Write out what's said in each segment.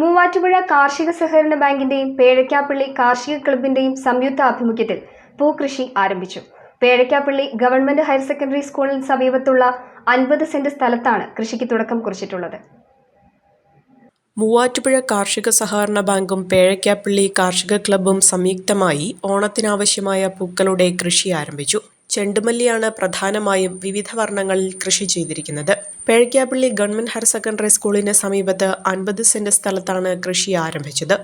മൂവാറ്റുപുഴ കാർഷിക സഹകരണ ബാങ്കിന്റെയും പേഴയ്ക്കാപ്പള്ളി കാർഷിക ക്ലബിന്റെയും സംയുക്ത ആഭിമുഖ്യത്തിൽ പൂക്കൃഷി ആരംഭിച്ചു. പേഴയ്ക്കാപ്പള്ളി ഗവൺമെന്റ് ഹയർ സെക്കൻഡറി സ്കൂളിന് സമീപത്തുള്ള അൻപത് സെന്റ് സ്ഥലത്താണ് കൃഷിക്ക് തുടക്കം കുറിച്ചിട്ടുള്ളത്. മൂവാറ്റുപുഴ കാർഷിക സഹകരണ ബാങ്കും പേഴയ്ക്കാപ്പള്ളി കാർഷിക ക്ലബ്ബും സംയുക്തമായി ഓണത്തിനാവശ്യമായ പൂക്കളുടെ കൃഷി ആരംഭിച്ചു. ചെണ്ടുമല്ലിയാണ് പ്രധാനമായും വിവിധ വർണങ്ങളിൽ കൃഷി ചെയ്തിരിക്കുന്നത്. പേഴയ്ക്കാപ്പള്ളി ഗവൺമെന്റ് ഹയർ സെക്കൻഡറി സ്കൂളിന് സമീപത്ത് അൻപത് സെന്റ് സ്ഥലത്താണ് കൃഷി ആരംഭിച്ചത്.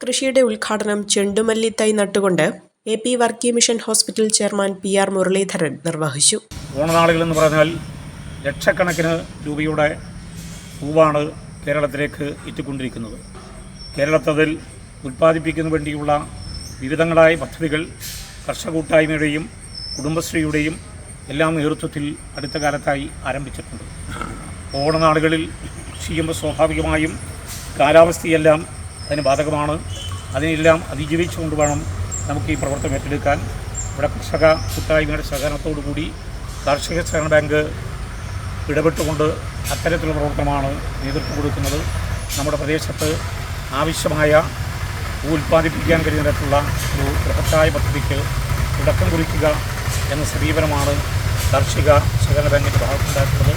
കൃഷിയുടെ ഉദ്ഘാടനം ചെണ്ടുമല്ലി തൈ നട്ടുകൊണ്ട് A P Varkey mission hospital chairman P R Muraleedharan നിർവഹിച്ചു. ഓണനാളുകൾ എന്ന് പറഞ്ഞാൽ ലക്ഷക്കണക്കിന് രൂപയുടെ പൂവാണ് കേരളത്തിലേക്ക് എത്തിക്കൊണ്ടിരിക്കുന്നത് കേരളത്തിൽ ഉൽപ്പാദിപ്പിക്കുന്ന വേണ്ടിയുള്ള വിവിധങ്ങളായ പദ്ധതികൾ കർഷക കൂട്ടായ്മയുടെയും കുടുംബശ്രീയുടെയും എല്ലാം നേതൃത്വത്തിൽ അടുത്ത കാലത്തായി ആരംഭിച്ചിട്ടുണ്ട്. ഓണനാളുകളിൽ ചെയ്യുമ്പോൾ സ്വാഭാവികമായും കാലാവസ്ഥയെല്ലാം അതിന് ബാധകമാണ്. അതിനെല്ലാം അതിജീവിച്ചുകൊണ്ട് വേണം നമുക്ക് ഈ പ്രവർത്തനം ഏറ്റെടുക്കാൻ. ഇവിടെ കർഷക കൂട്ടായ്മയുടെ സഹകരണത്തോടു കൂടി കാർഷിക സഹകരണ ബാങ്ക് ഇടപെട്ടുകൊണ്ട് അത്തരത്തിലുള്ള പ്രവർത്തനമാണ് നേതൃത്വം കൊടുക്കുന്നത്. നമ്മുടെ പ്രദേശത്ത് ആവശ്യമായ ഉൽപ്പാദിപ്പിക്കാൻ കഴിയുന്ന ഒരു ബൃഹത്തായ പദ്ധതിക്ക് തുടക്കം കുറിക്കുക എന്ന സമീപനമാണ് കാർഷിക സഹകരണ ബാങ്കിന്റെ ഭാഗത്തുണ്ടായിട്ടുള്ളത്.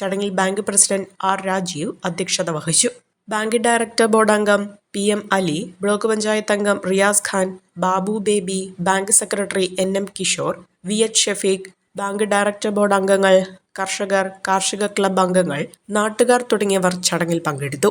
ചടങ്ങിൽ ബാങ്ക് പ്രസിഡന്റ് ആർ രാജീവ് അധ്യക്ഷത വഹിച്ചു. ബാങ്ക് ഡയറക്ടർ ബോർഡ് അംഗം P M Ali block panchayat അംഗം Riyas Khan Babu Baby bank secretary N M Kishore V H Shafeeq bank director board അംഗങ്ങൾ കർഷകർ കാർഷിക ക്ലബ് അംഗങ്ങൾ നാട്ടുകാർ തുടങ്ങിയവർ ചടങ്ങിൽ പങ്കെടുത്തു.